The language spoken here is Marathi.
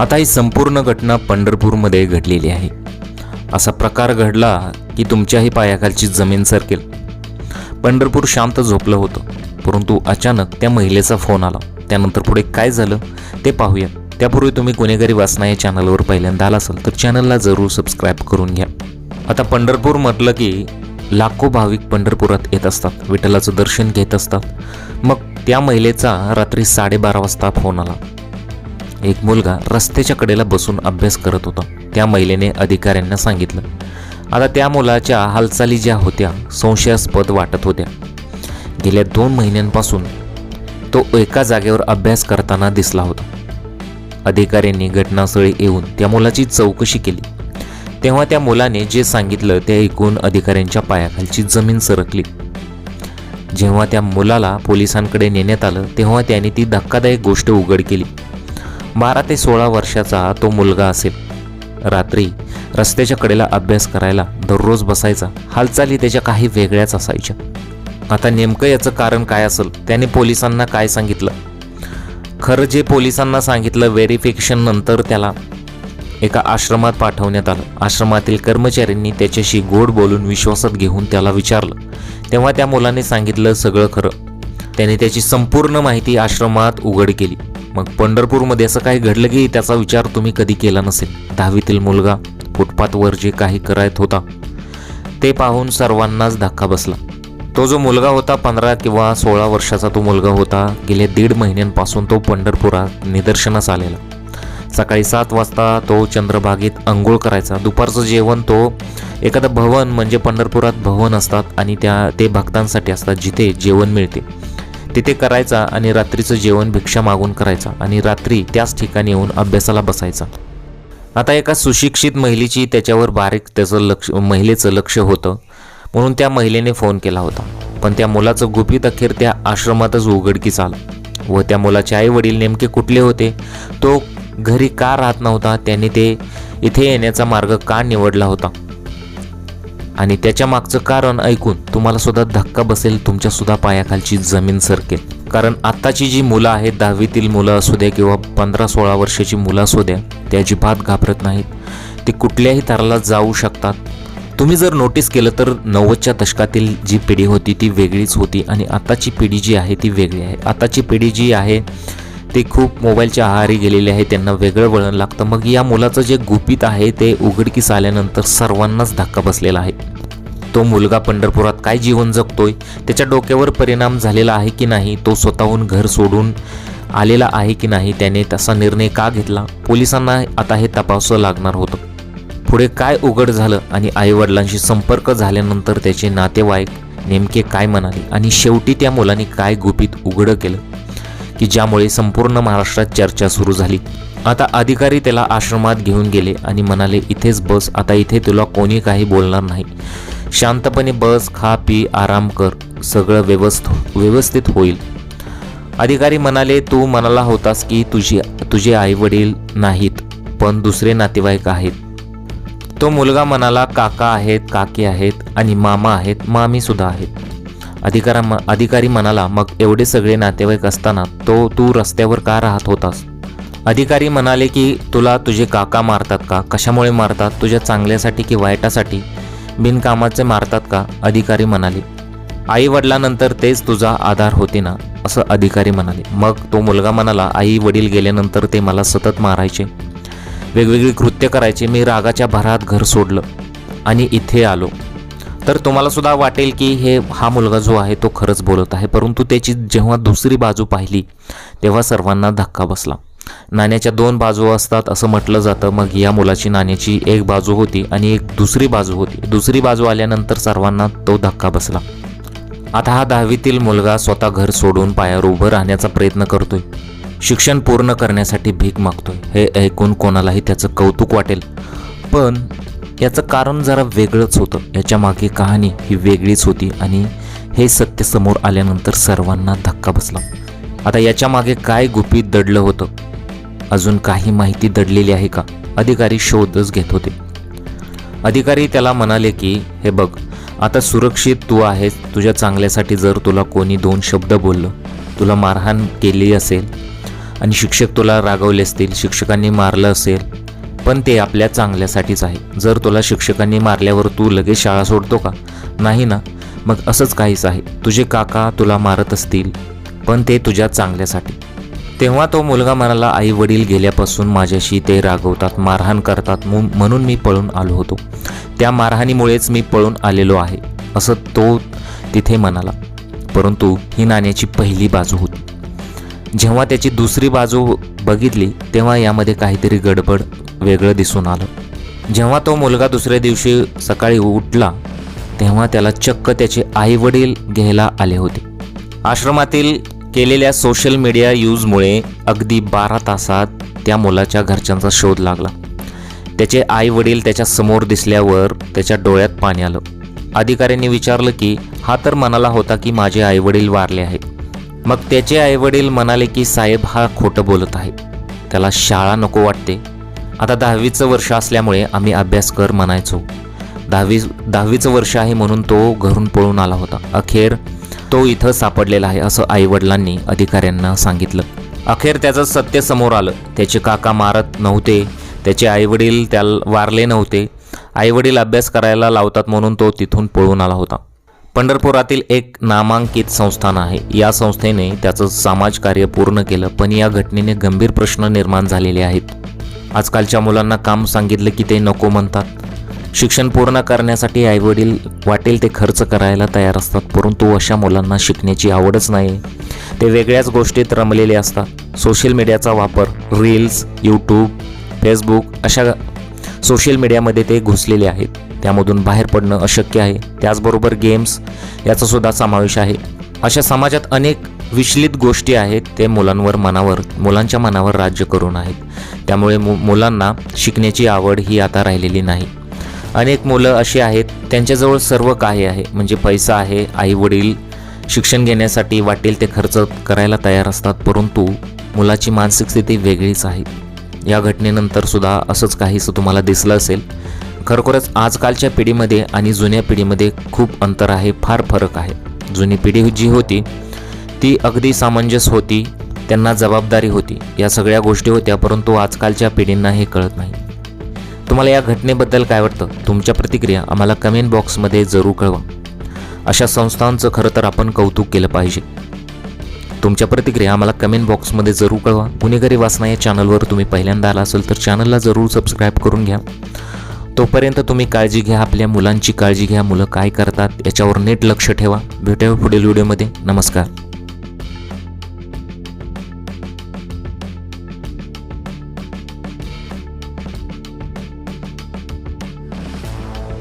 आता ही संपूर्ण घटना पंढरपूरमध्ये घडलेली आहे. असा प्रकार घडला की तुमच्याही पायाखालची जमीन सरकेल. पंढरपूर शांत झोपलं होतं परंतु अचानक त्या महिलेचा फोन आला. त्यानंतर पुढे काय झालं ते पाहूया. त्यापूर्वी तुम्ही गुन्हेगारी वाचना या चॅनलवर पहिल्यांदा आला असाल तर चॅनलला जरूर सबस्क्राईब करून घ्या. आता पंढरपूर म्हटलं की लाखो भाविक पंढरपुरात येत असतात विठ्ठलाचं दर्शन घेत असतात. मग त्या महिलेचा रात्री साडेबारा वाजता फोन आला. एक मुलगा रस्त्याच्या कडेला बसून अभ्यास करत होता. त्या महिलेने अधिकाऱ्यांना सांगितलं. आता त्या मुलाच्या हालचाली ज्या होत्या संशयास्पद वाटत होत्या. गेल्या दोन महिन्यांपासून तो एका जागेवर अभ्यास करताना दिसला होता. अधिकाऱ्यांनी घटनास्थळी येऊन त्या मुलाची चौकशी केली. तेव्हा त्या मुलाने जे सांगितलं ते ऐकून अधिकाऱ्यांच्या पायाखालची जमीन सरकली. जेव्हा त्या मुलाला पोलिसांकडे नेण्यात आलं तेव्हा त्याने ती धक्कादायक गोष्ट उघड केली. बारा ते सोळा वर्षाचा तो मुलगा असेल. रात्री रस्त्याच्या कडेला अभ्यास करायला दररोज बसायचा. हालचाली त्याच्या काही वेगळ्याच असायच्या. आता नेमकं याचं कारण काय असेल त्याने पोलिसांना काय सांगितलं? खरं जे पोलिसांना सांगितलं व्हेरिफिकेशन नंतर त्याला एका आश्रमात पाठवण्यात आलं. आश्रमातील कर्मचाऱ्यांनी त्याच्याशी गोड बोलून विश्वासात घेऊन त्याला विचारलं. तेव्हा त्या मुलाने सांगितलं सगळं खरं. त्याने त्याची संपूर्ण माहिती आश्रमात उघड केली. मग पंढरपूरमध्ये असं काही घडलं की त्याचा विचार तुम्ही कधी केला नसेल? दहावीतील मुलगा फुटपाथवर जे काही करायत होता ते पाहून सर्वांनाच धक्का बसला. तो जो मुलगा होता पंधरा किंवा सोळा वर्षाचा तो मुलगा होता गेल्या दीड महिन्यांपासून तो पंढरपुरात निदर्शनास आलेला. सकाळी सात वाजता तो चंद्रभागेत अंघोळ करायचा. दुपारचं जेवण तो एखादं भवन म्हणजे पंढरपुरात भवन असतात आणि त्या ते भक्तांसाठी असतात जिथे जेवण मिळते. तिथे करायचा आणि रात्रीचं जेवण भिक्षा मागून करायचा आणि रात्री त्याच ठिकाणी येऊन अभ्यासाला बसायचा. आता एका सुशिक्षित महिलेची त्याच्यावर बारीक त्याचं लक्ष महिलेचं लक्ष होतं म्हणून त्या महिलेने फोन केला होता. पण त्या मुलाचं गुपित अखेर त्या आश्रमातच उघडकीस आलं व त्या मुलाचे आई वडील नेमके कुठले होते? तो घरी का राहत नव्हता? त्याने ते इथे येण्याचा मार्ग का निवडला होता? आणि त्याच्या मागचं कारण ऐकून तुम्हाला सुद्धा धक्का बसेल तुमच्या सुद्धा पायाखालची जमीन सरकेल. कारण आत्ताची जी मुलं आहेत दहावीतील मुलं असू द्या किंवा पंधरा सोळा वर्षाची मुलं असू द्या ते अजिबात घाबरत नाहीत. ते कुठल्याही ताराला जाऊ शकतात. तुम्ही जर नोटीस केलं तर नव्वदच्या दशकातील जी पिढी होती ती वेगळीच होती आणि आत्ताची पिढी जी आहे ती वेगळी आहे. आताची पिढी जी आहे ते खूप मोबाईलच्या आहारी गेलेले आहे त्यांना वेगळं वळण लागतं. मग या मुलाचं जे गुपित आहे ते उघडकीस आल्यानंतर सर्वांनाच धक्का बसलेला आहे. तो मुलगा पंढरपुरात काय जीवन जगतोय त्याच्या डोक्यावर परिणाम झालेला आहे की नाही तो स्वतःहून घर सोडून आलेला आहे की नाही त्याने तसा निर्णय का घेतला? पोलिसांना आता हे तपासावं लागणार होतं. पुढे काय उघड झालं आणि आईवडिलांशी संपर्क झाल्यानंतर त्याचे नातेवाईक नेमके काय म्हणाले आणि शेवटी त्या मुलाने काय गुपित उघडं केलं? की ज्यामुळे संपूर्ण महाराष्ट्रात चर्चा सुरू झाली. आता अधिकारी त्याला आश्रमात घेऊन गेले आणि म्हणाले इथेच बस आता इथे तुला कोणी काही बोलणार नाही. शांतपणे बस खा पी आराम कर सगळं व्यवस्थ व्यवस्थित होईल. अधिकारी म्हणाले तू म्हणाला होतास की तुझी तुझे आईवडील नाहीत पण दुसरे नातेवाईक आहेत. तो मुलगा म्हणाला काका आहेत काकी आहेत आणि मामा आहेत मामीसुद्धा आहेत. अधिकारा अधिकारी म्हणाला मग एवढे सगळे नातेवाईक असताना तो तू रस्त्यावर का राहत होतास? अधिकारी म्हणाले की तुला तुझे काका मारतात का? कशामुळे मारतात? तुझ्या चांगल्यासाठी की वाईटासाठी? बिनकामाचे मारतात का? अधिकारी म्हणाले आई वडिलानंतर तेच तुझा आधार होते ना? असं अधिकारी म्हणाले. मग तो मुलगा म्हणाला आई वडील गेल्यानंतर ते मला सतत मारायचे. वेगवेगळी कृत्य करायचे. मी रागाच्या भरात घर सोडलं आणि इथे आलो. तर तुम्हाला सुद्धा वाटेल की हे हा मुलगा जो आहे तो खरंच बोलत आहे. परंतु त्याची जेव्हा दुसरी बाजू पाहिली तेव्हा सर्वांना धक्का बसला. नाण्याच्या दोन बाजू असतात असं म्हटलं जातं. मग या मुलाची नाण्याची एक बाजू होती आणि एक दुसरी बाजू होती. दुसरी बाजू आल्यानंतर सर्वांना तो धक्का बसला. आता हा दहावीतील मुलगा स्वतः घर सोडून पायावर उभं राहण्याचा प्रयत्न करतोय. शिक्षण पूर्ण करण्यासाठी भीक मागतोय. हे ऐकून कोणालाही त्याचं कौतुक वाटेल. पण याचं कारण जरा वेगळंच होतं. याच्या मागे कहाणी ही वेगळीच होती आणि हे सत्य समोर आल्यानंतर सर्वांना धक्का बसला. आता याच्या मागे काय गुपित दडलं होतं? अजून काही माहिती दडलेली आहे का? अधिकारी शोधच घेत होते. अधिकारी त्याला म्हणाले की हे बघ आता सुरक्षित तू आहेस. तुझ्या चांगल्यासाठी जर तुला कोणी दोन शब्द बोललं तुला मारहाण केली असेल आणि शिक्षक तुला रागवले असतील शिक्षकांनी मारलं असेल पण ते आपल्या चांगल्यासाठीच आहे. जर तुला शिक्षकांनी मारल्यावर तू लगेच शाळा सोडतो का? नाही ना. मग असंच काहीच आहे. तुझे काका तुला मारत असतील पण ते तुझ्या चांगल्यासाठी. तेव्हा तो मुलगा म्हणाला आई वडील गेल्यापासून माझ्याशी ते रागवतात मारहाण करतात मु- म्हणून मी पळून आलो होतो. त्या मारहाणीमुळेच मी पळून आलेलो आहे असं तो तिथे म्हणाला. परंतु ही नाण्याची पहिली बाजू होती. जेव्हा त्याची दुसरी बाजू बघितली तेव्हा यामध्ये काहीतरी गडबड वेगळं दिसून आलं. जेव्हा तो मुलगा दुसऱ्या दिवशी सकाळी उठला तेव्हा त्याला चक्क त्याचे आई वडील घ्यायला आले होते. आश्रमातील केलेल्या सोशल मीडिया यूजमुळे अगदी बारा तासात त्या मुलाच्या घरच्यांचा शोध लागला. त्याचे आई वडील त्याच्यासमोर दिसल्यावर त्याच्या डोळ्यात पाणी आलं. अधिकाऱ्यांनी विचारलं की हा तर म्हणाला होता की माझे आई वडील वारले आहेत. मग त्याचे आई वडील म्हणाले की साहेब हा खोटं बोलत आहे. त्याला शाळा नको वाटते. आता दहावीचं वर्ष असल्यामुळे आम्ही अभ्यास कर म्हणायचो. दहावी दहावीचं वर्ष आहे म्हणून तो घरून पळून आला होता. अखेर तो इथं सापडलेला आहे असं आईवडिलांनी अधिकाऱ्यांना सांगितलं. अखेर त्याचं सत्य समोर आलं. त्याचे काका मारत नव्हते. त्याचे आईवडील त्याला वारले नव्हते. आईवडील अभ्यास करायला लावतात म्हणून तो तिथून पळून आला होता. पंढरपुरातील एक नामांकित संस्थान आहे. या संस्थेने त्याचं समाजकार्य पूर्ण केलं पण या घटनेने गंभीर प्रश्न निर्माण झालेले आहेत. आजकालच्या मुलांना काम सांगितलं की ते नको म्हणतात. शिक्षण पूर्ण करण्यासाठी आईवडील वाटेल ते खर्च करायला तयार असतात परंतु अशा मुलांना शिकण्याची आवडच नाही. ते वेगळ्याच गोष्टीत रमलेले असतात. सोशल मीडियाचा वापर रील्स यूट्यूब फेसबुक अशा सोशल मीडियामध्ये ते घुसलेले आहेत. त्यामधून बाहेर पडणं अशक्य आहे. त्याचबरोबर गेम्स याचासुद्धा समावेश आहे. अशा समाजात अनेक विचलित गोष्टी आहेत ते मुलांवर मनावर मुलांच्या मनावर राज्य करून आहेत. त्यामुळे मु मुलांना शिकण्याची आवड ही आता राहिलेली नाही. अनेक मुलं अशी आहेत त्यांच्याजवळ सर्व काही आहे म्हणजे पैसा आहे आई वडील शिक्षण घेण्यासाठी वाटेल ते खर्च करायला तयार असतात परंतु मुलाची मानसिक स्थिती वेगळीच आहे. या घटनेनंतर सुद्धा असंच काहीसं तुम्हाला दिसलं असेल. खरोखरच आजकालच्या पिढीमध्ये आणि जुन्या पिढीमध्ये खूप अंतर आहे फार फरक आहे. जुनी पिढी जी होती ती अगदी सामंजस्य होती त्यांना जबाबदारी होती. या सगळ्या गोष्टी होत्या परंतु आजकालच्या पिढींना हे कळत नाही. तुम्हाला या घटनेबद्दल काय वाटतं? तुमच्या प्रतिक्रिया आम्हाला कमेंट बॉक्समध्ये जरूर कळवा. अशा संस्थांचं खरं तर आपण कौतुक केलं पाहिजे. तुमच्या प्रतिक्रिया आम्हाला कमेंट बॉक्समध्ये जरूर कळवा. गुन्हेगारी वासना या चॅनलवर तुम्ही पहिल्यांदा आला असेल तर चॅनलला जरूर सबस्क्राईब करून घ्या. तोपर्यंत तुम्ही काळजी घ्या आपल्या मुलांची काळजी घ्या. मुलं काय करतात याच्यावर नीट लक्ष ठेवा. भेटूया पुढील व्हिडिओमध्ये. नमस्कार.